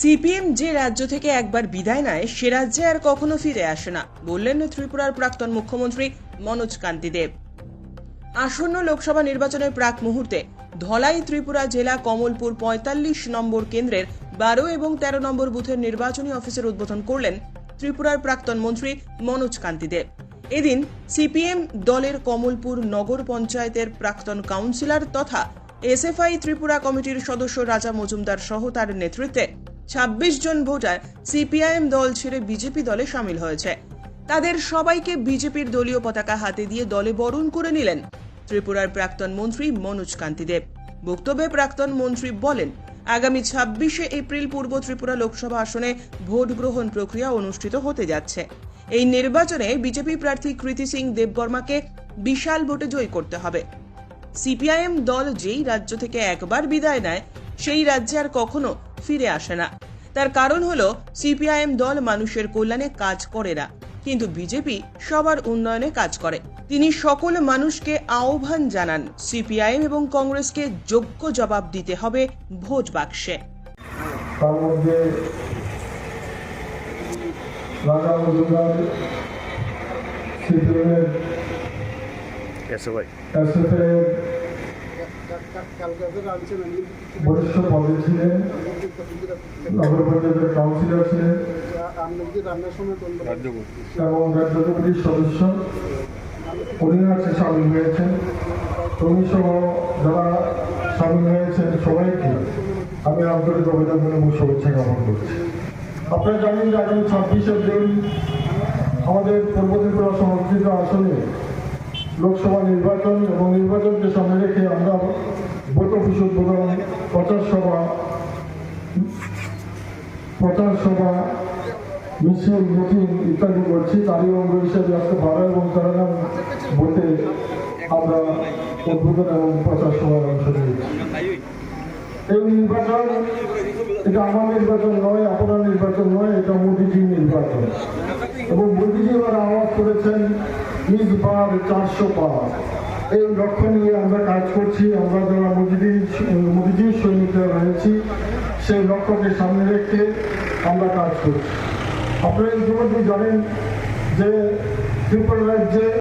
CPM যে রাজ্য থেকে একবার বিদায় নেয়, সে রাজ্যে আর কখনো ফিরে আসে না, বললেন ত্রিপুরার প্রাক্তন মুখ্যমন্ত্রী মনোজ কান্তি দেব আসন্ন লোকসভা নির্বাচনের প্রাক মুহূর্তে ধলাই ত্রিপুরা জেলা কমলপুর পঁয়তাল্লিশ নম্বর কেন্দ্রের বারো এবং তেরো নম্বর বুথের নির্বাচনী অফিসের উদ্বোধন করলেন ত্রিপুরার প্রাক্তন মন্ত্রী মনোজ কান্তি দেব এদিন সিপিএম দলের কমলপুর নগর পঞ্চায়েতের প্রাক্তন কাউন্সিলর তথা এসএফআই ত্রিপুরা কমিটির সদস্য রাজা মজুমদার সহ তার নেতৃত্বে ছাব্বিশ জন ভোটার সিপিআইএম দল ছেড়ে বিজেপি দলে সামিল হয়েছে। তাদের সবাইকে বিজেপির দলীয় পতাকা হাতে দিয়ে দলে বরণ করে নিলেন ত্রিপুরার প্রাক্তন মন্ত্রী মনোজ কান্তি দেব। বক্তব্যে প্রাক্তন মন্ত্রী বলেন, আগামী ছাব্বিশে এপ্রিল পূর্ব ত্রিপুরা লোকসভা আসনে ভোট গ্রহণ প্রক্রিয়া অনুষ্ঠিত হতে যাচ্ছে। এই নির্বাচনে বিজেপি প্রার্থী কৃতি সিং দেববর্মাকে বিশাল ভোটে জয়ী করতে হবে। সিপিআইএম দল যেই রাজ্য থেকে একবার বিদায় নেয়, সেই রাজ্যে আর কখনো ফিরে আসে না। তার কারণ হলো সিপিআইএম দল মানুষের কল্যাণে কাজ করে না। কিন্তু বিজেপি সবার উন্নয়নে কাজ করে। তিনি সকল মানুষকে আহ্বান জানান, সিপিআইএম এবং কংগ্রেসকে যোগ্য জবাব দিতে হবে ভোট বাক্সে। এসে ভাই। এসএফের বরিষ্ঠ পদে ছিলেন, নগর পঞ্চায়েতের কাউন্সিলর ছিলেন, এবং রাজ্য কমিটির সদস্য। উনি আছে সামিল হয়েছেন। তুমি সহ যারা সামিল হয়েছেন সবাইকে আমি আন্তরিক অভিনন্দন এবং শুভেচ্ছা জ্ঞাপন করছি। আপনারা জানেন যে আগামী ছাব্বিশে এপ্রিল আমাদের পূর্ব ত্রিপুরা সংরক্ষিত আসনে লোকসভা নির্বাচন এবং নির্বাচনকে সামনে রেখে আমরা ভোট অফিস উদ্বোধন প্রচার সভা প্রচার সভা মিছিল, মিটিং ইত্যাদি করছি। তারই অঙ্গ হিসেবে আজকে ভাড়া এবং তারা নাম ভোটে আমরা উদ্বোধন এবং প্রচার সভায় অংশ নিয়েছি। এই নির্বাচন, এটা আমার নির্বাচন নয়, আপনার নির্বাচন নয়, এটা মোদিজির নির্বাচন। এবং মোদিজি এবার আওয়াজ করেছেন, নিজ বার চারশো পার। এই লক্ষ্য নিয়ে আমরা কাজ করছি, আমরা যারা মোদিজির মোদিজির সৈনিকরা রয়েছি, সেই লক্ষ্যকে সামনে রেখে আমরা কাজ করছি। আপনারা ইতিমধ্যে জানেন যে ত্রিপুরা রাজ্যে